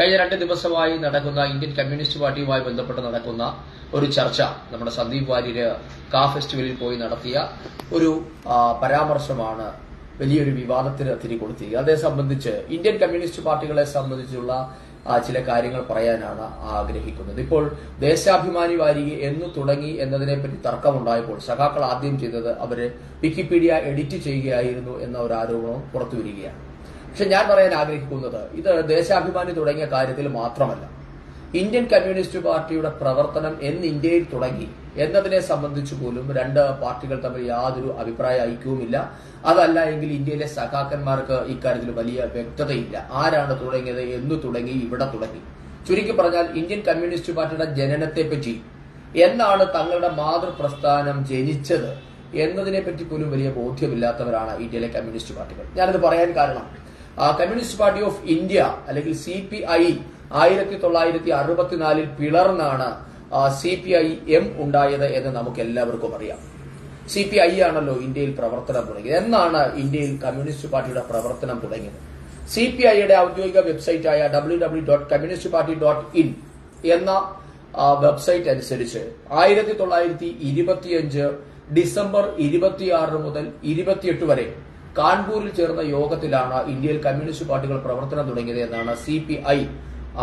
കഴിഞ്ഞ രണ്ട് ദിവസമായി നടക്കുന്ന ഇന്ത്യൻ കമ്മ്യൂണിസ്റ്റ് പാർട്ടിയുമായി ബന്ധപ്പെട്ട് നടക്കുന്ന ഒരു ചർച്ച നമ്മുടെ സന്ദീപ് വാര്യര് കാ ഫെസ്റ്റിവലിൽ പോയി നടത്തിയ ഒരു പരാമർശമാണ് വലിയൊരു വിവാദത്തിന് തിരികൊടുത്തിരിക്കുക അതേ സംബന്ധിച്ച് ഇന്ത്യൻ കമ്മ്യൂണിസ്റ്റ് പാർട്ടികളെ സംബന്ധിച്ചുള്ള ചില കാര്യങ്ങൾ പറയാനാണ് ആഗ്രഹിക്കുന്നത്. ഇപ്പോൾ ദേശാഭിമാനി വാരിക എന്നു തുടങ്ങി എന്നതിനെപ്പറ്റി തർക്കമുണ്ടായപ്പോൾ സഖാക്കൾ ആദ്യം ചെയ്തത് അവർ വിക്കിപീഡിയ എഡിറ്റ് ചെയ്യുകയായിരുന്നു എന്ന ഒരു ആരോപണവും പുറത്തുവരികയാണ്. പക്ഷെ ഞാൻ പറയാൻ ആഗ്രഹിക്കുന്നത് ഇത് ദേശാഭിമാനി തുടങ്ങിയ കാര്യത്തിൽ മാത്രമല്ല. ഇന്ത്യൻ കമ്മ്യൂണിസ്റ്റ് പാർട്ടിയുടെ പ്രവർത്തനം എന്ന് ഇന്ത്യയിൽ തുടങ്ങി എന്നതിനെ സംബന്ധിച്ച് പോലും രണ്ട് പാർട്ടികൾ തമ്മിൽ യാതൊരു അഭിപ്രായ ഐക്യവുമില്ല. അതല്ല എങ്കിൽ ഇന്ത്യയിലെ സഖാക്കന്മാർക്ക് ഇക്കാര്യത്തിൽ വലിയ വ്യക്തതയില്ല. ആരാണ് തുടങ്ങിയത് എന്ന് തുടങ്ങി ഇവിടെ തുടങ്ങി. ചുരുക്കി പറഞ്ഞാൽ ഇന്ത്യൻ കമ്മ്യൂണിസ്റ്റ് പാർട്ടിയുടെ ജനനത്തെപ്പറ്റി എന്നാണ് തങ്ങളുടെ മാതൃപ്രസ്ഥാനം ജനിച്ചത് എന്നതിനെപ്പറ്റി പോലും വലിയ ബോധ്യമില്ലാത്തവരാണ് ഇന്ത്യയിലെ കമ്മ്യൂണിസ്റ്റ് പാർട്ടികൾ. ഞാനത് പറയാൻ കാരണം കമ്മ്യൂണിസ്റ്റ് പാർട്ടി ഓഫ് ഇന്ത്യ അല്ലെങ്കിൽ സി പി ഐ ആയിരത്തി തൊള്ളായിരത്തി അറുപത്തിനാലിൽ പിളർന്നാണ് സി പി ഐ എം ഉണ്ടായത് എന്ന് നമുക്ക് എല്ലാവർക്കും അറിയാം. സി പി ഐ ആണല്ലോ ഇന്ത്യയിൽ പ്രവർത്തനം തുടങ്ങിയത്. എന്നാണ് ഇന്ത്യയിൽ കമ്മ്യൂണിസ്റ്റ് പാർട്ടിയുടെ പ്രവർത്തനം തുടങ്ങിയത്. സി പി ഐയുടെ ഔദ്യോഗിക വെബ്സൈറ്റായ W W dot communist party dot in എന്ന വെബ്സൈറ്റ് അനുസരിച്ച് ആയിരത്തി തൊള്ളായിരത്തി ഇരുപത്തിയഞ്ച് ഡിസംബർ ഇരുപത്തിയാറ് മുതൽ ഇരുപത്തിയെട്ട് വരെ കാൺപൂരിൽ ചേർന്ന യോഗത്തിലാണ് ഇന്ത്യയിൽ കമ്മ്യൂണിസ്റ്റ് പാർട്ടികൾ പ്രവർത്തനം തുടങ്ങിയത് എന്നാണ് സി പി ഐ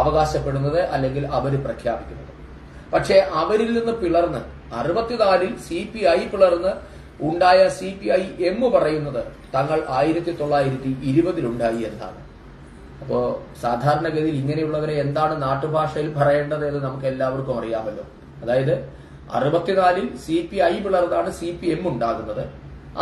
അവകാശപ്പെടുന്നത് അല്ലെങ്കിൽ അവർ പ്രഖ്യാപിക്കുന്നത്. പക്ഷേ അവരിൽ നിന്ന് പിളർന്ന് അറുപത്തിനാലിൽ സി പി ഐ പിളർന്ന് ഉണ്ടായ സി പി ഐ എം പറയുന്നത് തങ്ങൾ ആയിരത്തി തൊള്ളായിരത്തി ഇരുപതിലുണ്ടായി എന്നാണ്. അപ്പോ സാധാരണഗതിയിൽ ഇങ്ങനെയുള്ളവരെ എന്താണ് നാട്ടുഭാഷയിൽ പറയേണ്ടത് എന്ന് നമുക്ക് എല്ലാവർക്കും അറിയാമല്ലോ. അതായത് അറുപത്തിനാലിൽ സി പി ഐ പിളർന്നാണ് സി പി എം ഉണ്ടാകുന്നത്.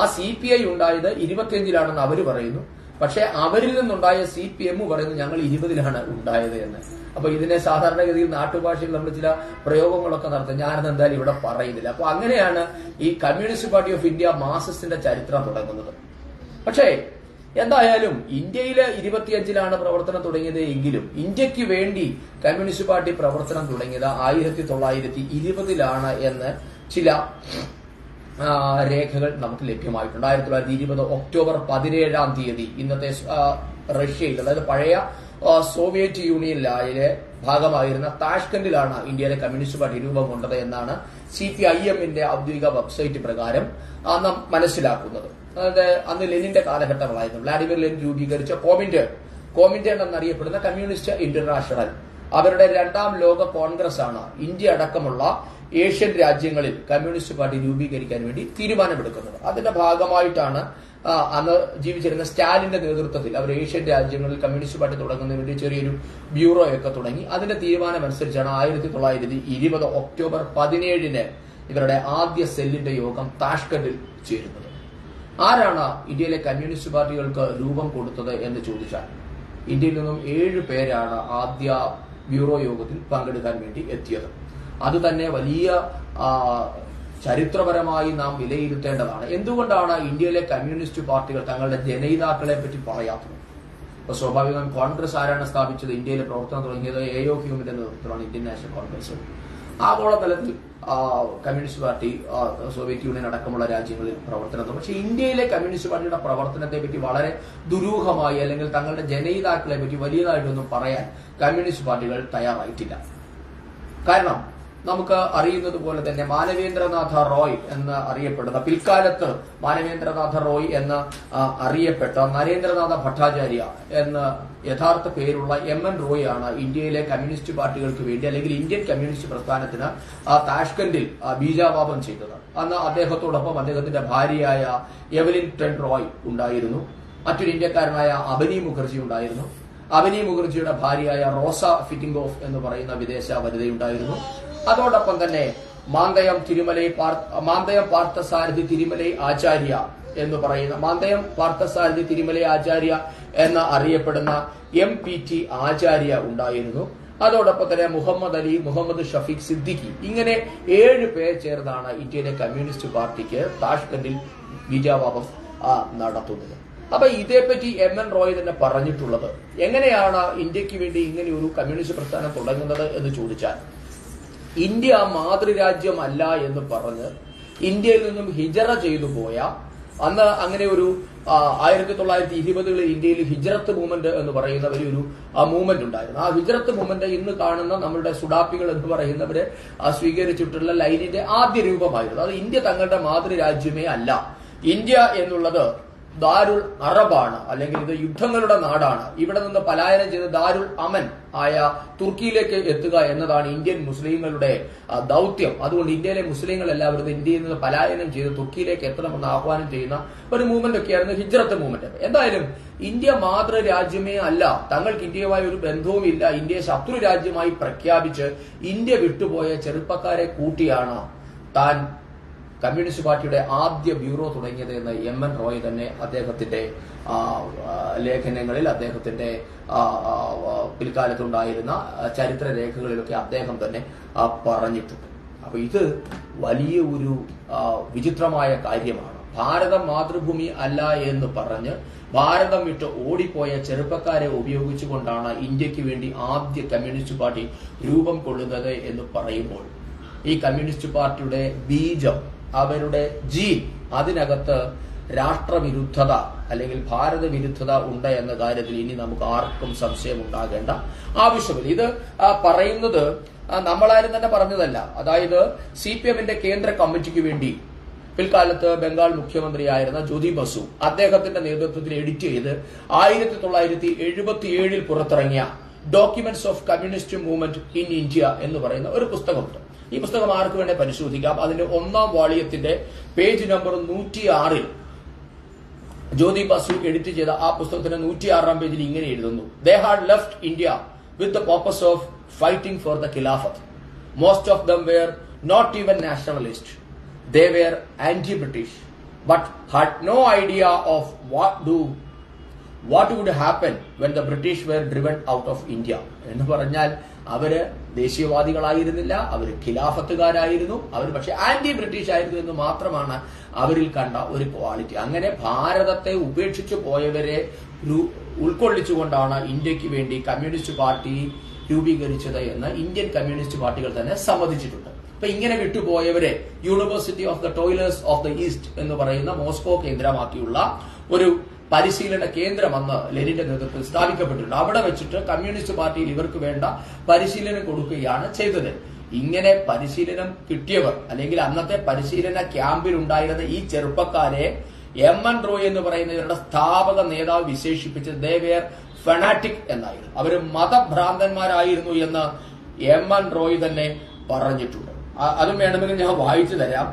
ആ സി പി ഐ ഉണ്ടായത് ഇരുപത്തിയഞ്ചിലാണെന്ന് അവർ പറയുന്നു. പക്ഷെ അവരിൽ നിന്നുണ്ടായ സി പി എം പറയുന്നു ഞങ്ങൾ ഇരുപതിലാണ് ഉണ്ടായത് എന്ന്. അപ്പൊ ഇതിനെ സാധാരണഗതിയിൽ നാട്ടുഭാഷയിൽ നമ്മൾ ചില പ്രയോഗങ്ങളൊക്കെ നടത്തും. ഞാനത് എന്തായാലും ഇവിടെ പറയുന്നില്ല. അപ്പൊ അങ്ങനെയാണ് ഈ കമ്മ്യൂണിസ്റ്റ് പാർട്ടി ഓഫ് ഇന്ത്യ മാസസിന്റെ ചരിത്രം തുടങ്ങുന്നത്. പക്ഷേ എന്തായാലും ഇന്ത്യയിൽ ഇരുപത്തിയഞ്ചിലാണ് പ്രവർത്തനം തുടങ്ങിയത് എങ്കിലും ഇന്ത്യയ്ക്ക് വേണ്ടി കമ്മ്യൂണിസ്റ്റ് പാർട്ടി പ്രവർത്തനം തുടങ്ങിയത് ആയിരത്തി തൊള്ളായിരത്തി ഇരുപതിലാണ് എന്ന് ചില രേഖകൾ നമുക്ക് ലഭ്യമായിട്ടുണ്ട്. ആയിരത്തി തൊള്ളായിരത്തി ഇരുപത് ഒക്ടോബർ പതിനേഴാം തീയതി ഇന്നത്തെ റഷ്യയിൽ അതായത് പഴയ സോവിയറ്റ് യൂണിയനിലെ ഭാഗമായിരുന്ന താഷ്കന്റിലാണ് ഇന്ത്യയിലെ കമ്മ്യൂണിസ്റ്റ് പാർട്ടി രൂപം കൊണ്ടത് എന്നാണ് സി പി ഐ എമ്മിന്റെ ഔദ്യോഗിക വെബ്സൈറ്റ് പ്രകാരം നാം മനസ്സിലാക്കുന്നത്. അതായത് അന്ന് ലെനിന്റെ കാലഘട്ടങ്ങളായിരുന്നു. വ്ളാഡിമിർ ലെനിൻ രൂപീകരിച്ച കോമിന്റ് കോമിന്റേൺ എന്നറിയപ്പെടുന്ന കമ്മ്യൂണിസ്റ്റ് ഇന്റർനാഷണൽ അവരുടെ രണ്ടാം ലോക കോൺഗ്രസ് ആണ് ഇന്ത്യ അടക്കമുള്ള ഏഷ്യൻ രാജ്യങ്ങളിൽ കമ്മ്യൂണിസ്റ്റ് പാർട്ടി രൂപീകരിക്കാൻ വേണ്ടി തീരുമാനമെടുക്കുന്നത്. അതിന്റെ ഭാഗമായിട്ടാണ് അന്ന് ജീവിച്ചിരുന്ന സ്റ്റാലിന്റെ നേതൃത്വത്തിൽ അവർ ഏഷ്യൻ രാജ്യങ്ങളിൽ കമ്മ്യൂണിസ്റ്റ് പാർട്ടി തുടങ്ങുന്നതിന് വേണ്ടി ചെറിയൊരു ബ്യൂറോയൊക്കെ തുടങ്ങി. അതിന്റെ തീരുമാനമനുസരിച്ചാണ് ആയിരത്തി തൊള്ളായിരത്തി ഇരുപത് ഒക്ടോബർ പതിനേഴിന് ഇവരുടെ ആദ്യ സെല്ലിന്റെ യോഗം താഷ്കണ്ടിൽ ചേരുന്നത്. ആരാണ് ഇന്ത്യയിലെ കമ്മ്യൂണിസ്റ്റ് പാർട്ടികൾക്ക് രൂപം കൊടുത്തത് എന്ന് ചോദിച്ചാൽ ഇന്ത്യയിൽ നിന്നും ഏഴ് പേരാണ് ആദ്യ ബ്യൂറോ യോഗത്തിൽ പങ്കെടുക്കാൻ വേണ്ടി എത്തിയത്. അത് തന്നെ വലിയ ചരിത്രപരമായി നാം വിലയിരുത്തേണ്ടതാണ്. എന്തുകൊണ്ടാണ് ഇന്ത്യയിലെ കമ്മ്യൂണിസ്റ്റ് പാർട്ടികൾ തങ്ങളുടെ ജനയിതാക്കളെ പറ്റി പറയാത്തത്? ഇപ്പൊ സ്വാഭാവികമായും കോൺഗ്രസ് ആരാണ് സ്ഥാപിച്ചത്? ഇന്ത്യയിലെ പ്രവർത്തനം തുടങ്ങിയത് എ ഒ ക്യൂമിന്റെ നേതൃത്വത്തിലാണ് ഇന്ത്യൻ നാഷണൽ കോൺഗ്രസ്. ആഗോളതലത്തിൽ കമ്മ്യൂണിസ്റ്റ് പാർട്ടി സോവിയറ്റ് യൂണിയൻ അടക്കമുള്ള രാജ്യങ്ങളിൽ പ്രവർത്തനം പക്ഷേ ഇന്ത്യയിലെ കമ്മ്യൂണിസ്റ്റ് പാർട്ടിയുടെ പ്രവർത്തനത്തെ പറ്റി വളരെ ദുരൂഹമായി അല്ലെങ്കിൽ തങ്ങളുടെ ജനയിതാക്കളെ പറ്റി വലിയതായിട്ടൊന്നും പറയാൻ കമ്മ്യൂണിസ്റ്റ് പാർട്ടികൾ തയ്യാറായിട്ടില്ല. കാരണം നമുക്ക് അറിയുന്നത് പോലെ തന്നെ മാനവേന്ദ്രനാഥ റോയ് എന്ന് അറിയപ്പെടുന്ന പിൽക്കാലത്ത് മാനവേന്ദ്രനാഥ റോയ് എന്ന് അറിയപ്പെട്ട നരേന്ദ്രനാഥ ഭട്ടാചാര്യ എന്ന് യഥാർത്ഥ പേരുള്ള എം എൻ റോയ് ആണ് ഇന്ത്യയിലെ കമ്മ്യൂണിസ്റ്റ് പാർട്ടികൾക്ക് വേണ്ടി അല്ലെങ്കിൽ ഇന്ത്യൻ കമ്മ്യൂണിസ്റ്റ് പ്രസ്ഥാനത്തിന് ആ, താഷ്കന്റിൽ ബീജാവാപം ചെയ്തത്. അന്ന് അദ്ദേഹത്തോടൊപ്പം അദ്ദേഹത്തിന്റെ ഭാര്യയായ എവലിൻ ടെൻ റോയ് ഉണ്ടായിരുന്നു. മറ്റൊരു ഇന്ത്യക്കാരനായ അബനി മുഖർജി ഉണ്ടായിരുന്നു. അവനി മുഖർജിയുടെ ഭാര്യയായ റോസ ഫിറ്റിംഗ് ഓഫ് എന്ന് പറയുന്ന വിദേശ വനിതയുണ്ടായിരുന്നു. അതോടൊപ്പം തന്നെ മാന്തയം തിരുമലൈ മാന്തയം പാർത്ഥസാരഥി തിരുമലൈ ആചാര്യ എന്ന് പറയുന്ന മാന്തയം പാർത്ഥസാരഥി തിരുമലൈ ആചാര്യ എന്ന് അറിയപ്പെടുന്ന എം പി ടി ആചാര്യ ഉണ്ടായിരുന്നു. അതോടൊപ്പം തന്നെ മുഹമ്മദ് അലി മുഹമ്മദ് ഷഫീഖ് സിദ്ദിഖി ഇങ്ങനെ ഏഴ് പേർ ചേർന്നാണ് ഇന്ത്യയിലെ കമ്മ്യൂണിസ്റ്റ് പാർട്ടിക്ക് താഷ്കണ്ടിൽ വിജയവാപം നടത്തുന്നത്. അപ്പൊ ഇതേപ്പറ്റി എം എൻ റോയ് തന്നെ പറഞ്ഞിട്ടുള്ളത് എങ്ങനെയാണ് ഇന്ത്യയ്ക്ക് വേണ്ടി ഇങ്ങനെ ഒരു കമ്മ്യൂണിസ്റ്റ് പ്രസ്ഥാനം തുടങ്ങുന്നത് എന്ന് ചോദിച്ചാൽ ഇന്ത്യ മാതൃരാജ്യമല്ല എന്ന് പറഞ്ഞ് ഇന്ത്യയിൽ നിന്നും ഹിജറ ചെയ്തു പോയ അന്ന് അങ്ങനെ ഒരു ആയിരത്തി തൊള്ളായിരത്തി ഇരുപതുകളിൽ ഇന്ത്യയിൽ ഹിജറത്ത് മൂവ്മെന്റ് എന്ന് പറയുന്ന ഒരു മൂവ്മെന്റ് ഉണ്ടായിരുന്നു. ആ ഹിജറത്ത് മൂവ്മെന്റ് ഇന്ന് കാണുന്ന നമ്മുടെ സുഡാപ്പികൾ എന്ന് പറയുന്നവര് സ്വീകരിച്ചിട്ടുള്ള ലൈനിന്റെ ആദ്യ രൂപമായിരുന്നു. അത് ഇന്ത്യ തങ്ങളുടെ മാതൃരാജ്യമേ അല്ല. ഇന്ത്യ എന്നുള്ളത് ദാരുൽ അറബാണ് അല്ലെങ്കിൽ ഇത് യുദ്ധങ്ങളുടെ നാടാണ്. ഇവിടെ നിന്ന് പലായനം ചെയ്ത് ദാരുൾ അമൻ ആയ തുർക്കിയിലേക്ക് എത്തുക എന്നതാണ് ഇന്ത്യൻ മുസ്ലിങ്ങളുടെ ദൗത്യം. അതുകൊണ്ട് ഇന്ത്യയിലെ മുസ്ലിങ്ങൾ എല്ലാവരും ഇന്ത്യയിൽ നിന്ന് പലായനം ചെയ്ത് തുർക്കിയിലേക്ക് എത്തണമെന്ന് ആഹ്വാനം ചെയ്യുന്ന ഒരു മൂവ്മെന്റ് ഒക്കെയായിരുന്നു ഹിജ്റത്ത് മൂവ്മെന്റ് എന്തായാലും ഇന്ത്യ മാതൃരാജ്യമേ അല്ല. തങ്ങൾക്ക് ഇന്ത്യയുമായി ഒരു ബന്ധവുമില്ല ഇന്ത്യയെ ശത്രു രാജ്യമായി പ്രഖ്യാപിച്ച് ഇന്ത്യ വിട്ടുപോയ ചെറുപ്പക്കാരെ കൂട്ടിയാണ് താൻ കമ്മ്യൂണിസ്റ്റ് പാർട്ടിയുടെ ആദ്യ ബ്യൂറോ തുടങ്ങിയത് എന്ന് എം എൻ റോയ് തന്നെ അദ്ദേഹത്തിന്റെ ലേഖനങ്ങളിൽ അദ്ദേഹത്തിന്റെ പിൽക്കാലത്തുണ്ടായിരുന്ന ചരിത്ര രേഖകളിലൊക്കെ അദ്ദേഹം തന്നെ പറഞ്ഞിട്ടുണ്ട്. അപ്പൊ ഇത് വലിയ ഒരു വിചിത്രമായ കാര്യമാണ്. ഭാരതം മാതൃഭൂമി അല്ല എന്ന് പറഞ്ഞ് ഭാരതം വിട്ട് ഓടിപ്പോയ ചെറുപ്പക്കാരെ ഉപയോഗിച്ചുകൊണ്ടാണ് ഇന്ത്യയ്ക്ക് വേണ്ടി ആദ്യ കമ്മ്യൂണിസ്റ്റ് പാർട്ടി രൂപം കൊള്ളുന്നത് എന്ന് പറയുമ്പോൾ ഈ കമ്മ്യൂണിസ്റ്റ് പാർട്ടിയുടെ ബീജം അവരുടെ ജീൻ അതിനകത്ത് രാഷ്ട്രവിരുദ്ധത അല്ലെങ്കിൽ ഭാരത വിരുദ്ധത ഉണ്ട് എന്ന കാര്യത്തിൽ ഇനി നമുക്ക് ആർക്കും സംശയം ഉണ്ടാകേണ്ട ആവശ്യമില്ല. ഇത് പറയുന്നത് നമ്മളാരും തന്നെ പറഞ്ഞതല്ല. അതായത് സി പി എമ്മിന്റെ കേന്ദ്ര കമ്മിറ്റിക്ക് വേണ്ടി പിൽക്കാലത്ത് ബംഗാൾ മുഖ്യമന്ത്രിയായിരുന്ന ജ്യോതി ബസു അദ്ദേഹത്തിന്റെ നേതൃത്വത്തിൽ എഡിറ്റ് ചെയ്ത് ആയിരത്തി തൊള്ളായിരത്തി എഴുപത്തി ഏഴിൽ പുറത്തിറങ്ങിയ documents of communist movement in India എന്ന് പറയുന്ന ഒരു പുസ്തകമുണ്ട്. ഈ പുസ്തകം ആർക്ക് വേണേ പരിശോധിക്കാം. അതിന്റെ ഒന്നാം വാളിയത്തിന്റെ പേജ് നമ്പർ നൂറ്റി ആറിൽ ജ്യോതി ബസു എഡിറ്റ് ചെയ്ത ആ പുസ്തകത്തിന്റെ നൂറ്റി ആറാം പേജിൽ ഇങ്ങനെ എഴുതുന്നു. They had left India with the purpose of fighting for the Khilafat. Most of them were not even nationalist. They were anti British but had no idea of what do what would happen when the British were driven out of India. എന്ന് പറഞ്ഞാൽ അവർ ദേശീയവാദികളായിരുന്നില്ല അവർ ഖിലാഫത്തുകാരായിരുന്നു അവർ പക്ഷെ anti British ആയിരുന്നു എന്ന് മാത്രമാണ് അവരിൽ കണ്ട ഒരു quality. അങ്ങനെ ഭാരതത്തെ ഉപേക്ഷിച്ചു പോയവരെ ഉൾക്കൊള്ളിച്ചുകൊണ്ടാണ് ഇന്ത്യയ്ക്ക് വേണ്ടി കമ്മ്യൂണിസ്റ്റ് പാർട്ടി രൂപീകരിച്ചത് എന്ന് ഇന്ത്യൻ കമ്മ്യൂണിസ്റ്റ് പാർട്ടികൾ തന്നെ സമ്മതിച്ചിട്ടുണ്ട്. അപ്പൊ ഇങ്ങനെ വിട്ടുപോയവരെ university of the toilers of the east എന്ന് പറയുന്ന മോസ്കോ കേന്ദ്രമാക്കിയുള്ള ഒരു പരിശീലന കേന്ദ്രം അന്ന് ലെനിന്റെ നേതൃത്വത്തിൽ സ്ഥാപിക്കപ്പെട്ടിട്ടുണ്ട്. അവിടെ വെച്ചിട്ട് കമ്മ്യൂണിസ്റ്റ് പാർട്ടിയിൽ ഇവർക്ക് വേണ്ട പരിശീലനം കൊടുക്കുകയാണ് ചെയ്തത്. ഇങ്ങനെ പരിശീലനം കിട്ടിയവർ അല്ലെങ്കിൽ അന്നത്തെ പരിശീലന ക്യാമ്പിൽ ഉണ്ടായിരുന്ന ഈ ചെറുപ്പക്കാരെ എം എൻ റോയ് എന്ന് പറയുന്ന ഇവരുടെ സ്ഥാപക നേതാവ് വിശേഷിപ്പിച്ച് ദേവേർ ഫെനാറ്റിക് എന്നായിരുന്നു. അവർ മതഭ്രാന്തന്മാരായിരുന്നു എന്ന് എം എൻ റോയ് തന്നെ പറഞ്ഞിട്ടുണ്ട്. അതും വേണമെങ്കിൽ ഞാൻ വായിച്ചു തരാം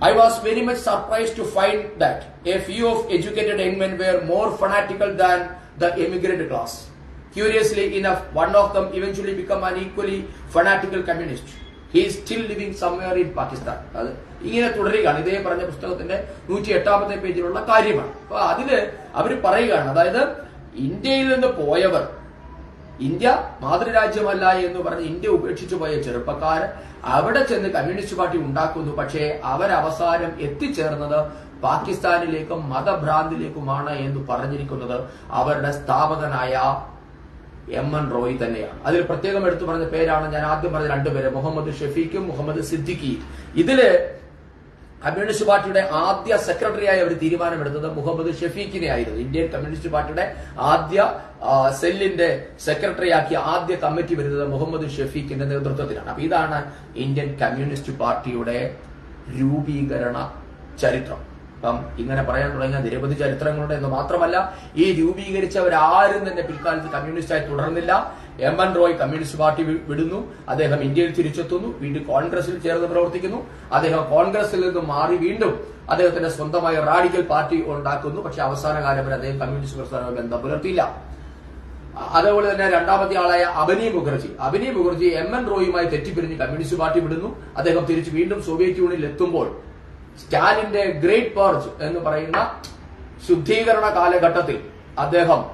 I was very much surprised to find that a few of educated young men were more fanatical than the immigrant class. Curiously enough, one of them eventually became an equally fanatical communist. He is still living somewhere in Pakistan. അത് ഇങ്ങനെ തുടരുകയാണ് ഇതേ പറഞ്ഞ പുസ്തകത്തിന്റെ നൂറ്റി എട്ടാമത്തെ പേജിലുള്ള കാര്യമാണ് അപ്പൊ അതിൽ അവർ പറയുകയാണ് അതായത് ഇന്ത്യയിൽ നിന്ന് പോയവർ ഇന്ത്യ മാതൃരാജ്യമല്ല എന്ന് പറഞ്ഞ് ഇന്ത്യ ഉപേക്ഷിച്ചു പോയ ചെറുപ്പക്കാർ അവിടെ ചെന്ന് കമ്മ്യൂണിസ്റ്റ് പാർട്ടി ഉണ്ടാക്കുന്നു. പക്ഷേ അവരവസാനം എത്തിച്ചേർന്നത് പാകിസ്ഥാനിലേക്കും മതഭ്രാന്തിലേക്കുമാണ് എന്ന് പറഞ്ഞിരിക്കുന്നത് അവരുടെ സ്ഥാപകനായ എം എൻ റോയ് തന്നെയാണ്. അതിൽ പ്രത്യേകം എടുത്തു പറഞ്ഞ പേരാണ് ഞാൻ ആദ്യം പറഞ്ഞ രണ്ടുപേര് മുഹമ്മദ് ഷെഫീഖും മുഹമ്മദ് സിദ്ദിഖിയും. ഇതിൽ കമ്മ്യൂണിസ്റ്റ് പാർട്ടിയുടെ ആദ്യ സെക്രട്ടറിയായി അവർ തീരുമാനമെടുത്തത് മുഹമ്മദ് ഷെഫീഖിനെ ആയിരുന്നു. ഇന്ത്യൻ കമ്മ്യൂണിസ്റ്റ് പാർട്ടിയുടെ ആദ്യ സെല്ലിന്റെ സെക്രട്ടറിയാക്കിയ ആദ്യ കമ്മിറ്റി വരുന്നത് മുഹമ്മദ് ഷെഫീഖിന്റെ നേതൃത്വത്തിലാണ്. അപ്പൊ ഇതാണ് ഇന്ത്യൻ കമ്മ്യൂണിസ്റ്റ് പാർട്ടിയുടെ രൂപീകരണ ചരിത്രം. അപ്പം ഇങ്ങനെ പറയാൻ തുടങ്ങിയ നിരവധി ചരിത്രങ്ങളുണ്ട് എന്ന് മാത്രമല്ല ഈ രൂപീകരിച്ചവരാരും തന്നെ പിൽക്കാലത്ത് കമ്മ്യൂണിസ്റ്റായി തുടർന്നില്ല. M N Roy communist party വിടുന്നു. അദ്ദേഹം ഇന്ത്യയിൽ തിരിച്ചെത്തുന്നു. വീണ്ടും കോൺഗ്രസിൽ ചേർന്ന് പ്രവർത്തിക്കുന്നു. അദ്ദേഹം കോൺഗ്രസിൽ നിന്ന് മാറി വീണ്ടും അദ്ദേഹത്തിന്റെ സ്വന്തമായ റാഡിക്കൽ പാർട്ടി ഉണ്ടാക്കുന്നു. പക്ഷെ അവസാന കാലം വരെ അദ്ദേഹം കമ്മ്യൂണിസ്റ്റ് പ്രസ്ഥാനവുമായി ബന്ധം പുലർത്തിയില്ല. അതേപോലെ തന്നെ രണ്ടാമത്തെ ആളായ അബനി മുഖർജി. അബനി മുഖർജി എം എൻ റോയുമായി തെറ്റിപ്പിരിഞ്ഞ് കമ്മ്യൂണിസ്റ്റ് പാർട്ടി വിടുന്നു. അദ്ദേഹം തിരിച്ച് വീണ്ടും സോവിയറ്റ് യൂണിയനിൽ എത്തുമ്പോൾ സ്റ്റാലിന്റെ ഗ്രേറ്റ് പർജ് എന്ന് പറയുന്ന ശുദ്ധീകരണ കാലഘട്ടത്തിൽ അദ്ദേഹം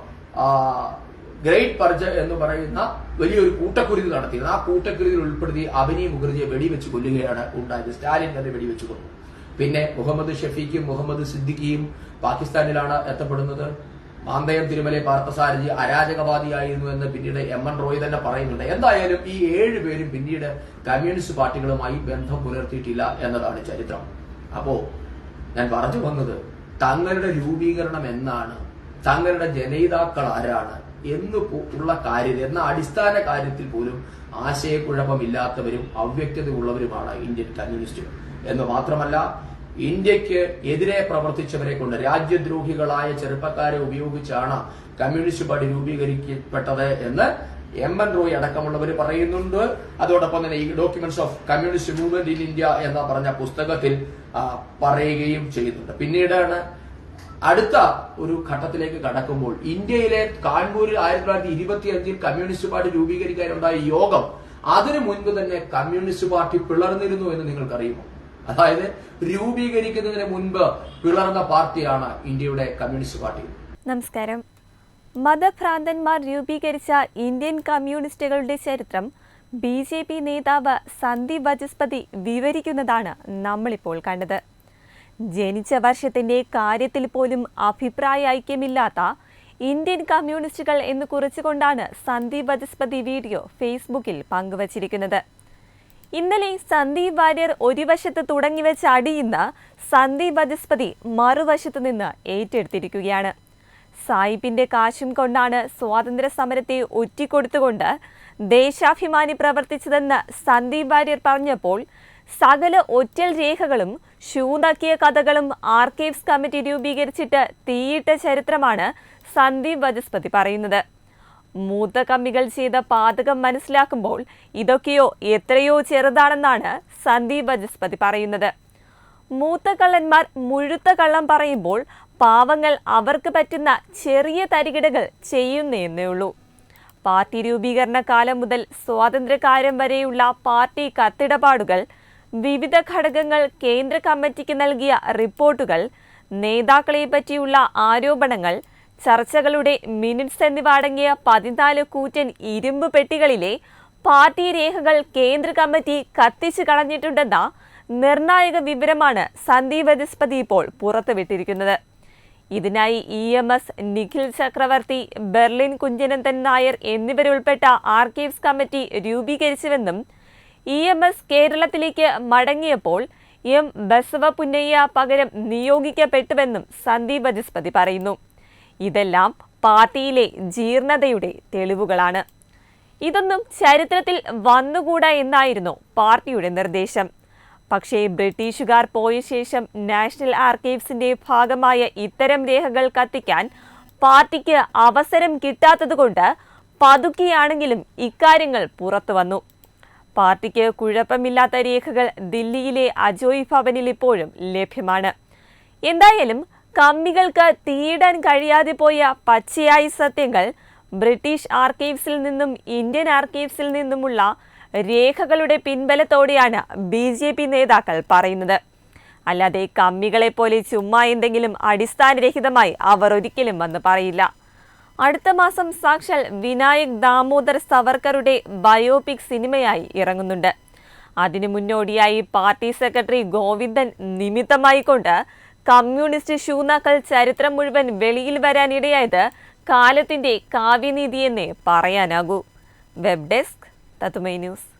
ഗ്രേറ്റ് പർജ എന്ന് പറയുന്ന വലിയൊരു കൂട്ടക്കുരുതി നടത്തിയിരുന്നു ആ കൂട്ടക്കുരുതിയിൽ ഉൾപ്പെടുത്തി അബനി മുഖർജിയെ വെടിവെച്ച് കൊല്ലുകയാണ് ഉണ്ടായത്. സ്റ്റാലിൻ തന്നെ വെടിവെച്ച് കൊന്നു. പിന്നെ മുഹമ്മദ് ഷഫീഖും മുഹമ്മദ് സിദ്ദിഖിയും പാകിസ്ഥാനിലാണ് എത്തപ്പെടുന്നത്. മാന്തയം തിരുമലെ പാർത്ഥസാരഥി അരാജകവാദിയായിരുന്നു എന്ന് പിന്നീട് എം എൻ റോയ് തന്നെ പറയുന്നുണ്ട്. എന്തായാലും ഈ ഏഴ് പേരും പിന്നീട് കമ്മ്യൂണിസ്റ്റ് പാർട്ടികളുമായി ബന്ധം പുലർത്തിയിട്ടില്ല എന്നതാണ് ചരിത്രം. അപ്പോ ഞാൻ പറഞ്ഞു വന്നത് തങ്ങളുടെ രൂപീകരണം എന്നാണ്. തങ്ങളുടെ ജനയിതാക്കൾ ആരാണ്? എന്ന് ഉള്ള കാര്യം എന്ന അടിസ്ഥാന കാര്യത്തിൽ പോലും ആശയക്കുഴപ്പമില്ലാത്തവരും അവ്യക്തത ഉള്ളവരുമാണ് ഇന്ത്യൻ കമ്മ്യൂണിസ്റ്റുകൾ. എന്ന് മാത്രമല്ല ഇന്ത്യയ്ക്ക് എതിരെ പ്രവർത്തിച്ചവരെ കൊണ്ട് രാജ്യദ്രോഹികളായ ചെറുപ്പക്കാരെ ഉപയോഗിച്ചാണ് കമ്മ്യൂണിസ്റ്റ് പാർട്ടി രൂപീകരിക്കപ്പെട്ടത് എന്ന് എം എൻ റോയ് അടക്കമുള്ളവർ പറയുന്നുണ്ട്. അതോടൊപ്പം തന്നെ ഈ documents of communist movement in India എന്ന പറഞ്ഞ പുസ്തകത്തിൽ പറയുകയും ചെയ്യുന്നുണ്ട്. പിന്നീടാണ് അടുത്ത ഒരു ഘട്ടത്തിലേക്ക് കടക്കുമ്പോൾ ഇന്ത്യയിലെ കാൺപൂരിൽ ആയിരത്തി തൊള്ളായിരത്തി ഇരുപത്തി അഞ്ചിൽ കമ്മ്യൂണിസ്റ്റ് പാർട്ടി രൂപീകരിക്കാനുണ്ടായ യോഗം അതിനു മുൻപ് തന്നെ കമ്മ്യൂണിസ്റ്റ് പാർട്ടി പിളർന്നിരുന്നു എന്ന് നിങ്ങൾക്കറിയുമോ? അതായത് രൂപീകരിക്കുന്നതിന് മുൻപ് പിളർന്ന പാർട്ടിയാണ് ഇന്ത്യയുടെ കമ്മ്യൂണിസ്റ്റ് പാർട്ടി. നമസ്കാരം. മതഭ്രാന്തന്മാർ രൂപീകരിച്ച ഇന്ത്യൻ കമ്മ്യൂണിസ്റ്റുകളുടെ ചരിത്രം ബി ജെ പി നേതാവ് സന്ദീപ് വചസ്പതി വിവരിക്കുന്നതാണ് നമ്മളിപ്പോൾ കണ്ടത്. ജനിച്ച വർഷത്തിന്റെ കാര്യത്തിൽ പോലും അഭിപ്രായ ഐക്യമില്ലാത്ത ഇന്ത്യൻ കമ്മ്യൂണിസ്റ്റുകൾ എന്ന് കുറിച്ചുകൊണ്ടാണ് സന്ദീപ് വചസ്പതി വീഡിയോ ഫേസ്ബുക്കിൽ പങ്കുവച്ചിരിക്കുന്നത്. ഇന്നലെ സന്ദീപ് വാര്യർ ഒരു വശത്ത് തുടങ്ങിവെച്ച അടിയിന്ന് സന്ദീപ് വചസ്പതി മറുവശത്ത് നിന്ന് ഏറ്റെടുത്തിരിക്കുകയാണ്. സായിപ്പിന്റെ കാശും കൊണ്ടാണ് സ്വാതന്ത്ര്യ സമരത്തെ ഒറ്റിക്കൊടുത്തുകൊണ്ട് ദേശാഭിമാനി പ്രവർത്തിച്ചതെന്ന് സന്ദീപ് വാര്യർ പറഞ്ഞപ്പോൾ സകല ഒറ്റൽ രേഖകളും ഷൂതാക്കിയ കഥകളും ആർക്കൈവ്സ് കമ്മിറ്റി രൂപീകരിച്ചിട്ട് തീയിട്ട ചരിത്രമാണ് സന്ദീപ് വചസ്പതി പറയുന്നത്. മൂത്ത കമ്മികൾ ചെയ്ത പാതകം മനസ്സിലാക്കുമ്പോൾ ഇതൊക്കെയോ എത്രയോ ചെറുതാണെന്നാണ് സന്ദീപ് വചസ്പതി പറയുന്നത്. മൂത്ത കള്ളന്മാർ മുഴുത്ത കള്ളം പറയുമ്പോൾ പാവങ്ങൾ അവർക്ക് പറ്റുന്ന ചെറിയ തരികിടകൾ ചെയ്യുന്നേ ഉള്ളൂ. പാർട്ടി രൂപീകരണ കാലം മുതൽ സ്വാതന്ത്ര്യകാലം വരെയുള്ള പാർട്ടി കത്തിടപാടുകൾ വിവിധ ഘടകങ്ങൾ കേന്ദ്ര കമ്മിറ്റിക്ക് നൽകിയ റിപ്പോർട്ടുകൾ നേതാക്കളെ പറ്റിയുള്ള ആരോപണങ്ങൾ ചർച്ചകളുടെ മിനിറ്റ്സ് എന്നിവ അടങ്ങിയ പതിനാല് കൂറ്റൻ ഇരുമ്പ് പെട്ടികളിലെ പാർട്ടി രേഖകൾ കേന്ദ്ര കമ്മിറ്റി കത്തിച്ചു കളഞ്ഞിട്ടുണ്ടെന്ന നിർണായക വിവരമാണ് സന്ദീപ് വചസ്പതി ഇപ്പോൾ പുറത്തുവിട്ടിരിക്കുന്നത്. ഇതിനായി E M S Nikhil Chakravarthy Berlin Kunjanandan Nair എന്നിവരുൾപ്പെട്ട archives committee രൂപീകരിച്ചുവെന്നും ഇ എം എസ് കേരളത്തിലേക്ക് മടങ്ങിയപ്പോൾ എം ബസവ പുന്നയ്യ പകരം നിയോഗിക്കപ്പെട്ടുവെന്നും സന്ദീപ് ബജസ്പതി പറയുന്നു. ഇതെല്ലാം പാർട്ടിയിലെ ജീർണതയുടെ തെളിവുകളാണ്. ഇതൊന്നും ചരിത്രത്തിൽ വന്നുകൂടാ എന്നായിരുന്നു പാർട്ടിയുടെ നിർദ്ദേശം. പക്ഷേ ബ്രിട്ടീഷുകാർ പോയ ശേഷം നാഷണൽ ആർക്കൈവ്സിന്റെ ഭാഗമായ ഇത്തരം രേഖകൾ കത്തിക്കാൻ പാർട്ടിക്ക് അവസരം കിട്ടാത്തതുകൊണ്ട് പതുക്കെയാണെങ്കിലും ഇക്കാര്യങ്ങൾ പുറത്തു വന്നു പാർട്ടിക്ക് കുഴപ്പമില്ലാത്ത രേഖകൾ ദില്ലിയിലെ അജോയ് ഭവനിൽ ഇപ്പോഴും ലഭ്യമാണ്. എന്തായാലും കമ്മികൾക്ക് തീയിടാൻ കഴിയാതെ പോയ പച്ചയായ സത്യങ്ങൾ ബ്രിട്ടീഷ് ആർക്കൈവ്സിൽ നിന്നും ഇന്ത്യൻ ആർക്കൈവ്സിൽ നിന്നുമുള്ള രേഖകളുടെ പിൻബലത്തോടെയാണ് ബി ജെ പി നേതാക്കൾ പറയുന്നത്. അല്ലാതെ കമ്മികളെപ്പോലെ ചുമ്മാ എന്തെങ്കിലും അടിസ്ഥാനരഹിതമായി അവർ ഒരിക്കലും വന്ന് പറയില്ല. അടുത്ത മാസം സാക്ഷാൽ വിനായക് ദാമോദർ സവർക്കറുടെ ബയോപിക് സിനിമയായി ഇറങ്ങുന്നുണ്ട്. അതിനു മുന്നോടിയായി പാർട്ടി സെക്രട്ടറി ഗോവിന്ദൻ നിമിത്തമായി നിമിത്തമായിക്കൊണ്ട് കമ്മ്യൂണിസ്റ്റ് ഷൂനാക്കൾ ചരിത്രം മുഴുവൻ വെളിയിൽ വരാനിടയായത് കാലത്തിന്റെ കാവ്യനീതിയെന്നേ പറയാനാകൂ. Web desk Thathumai news.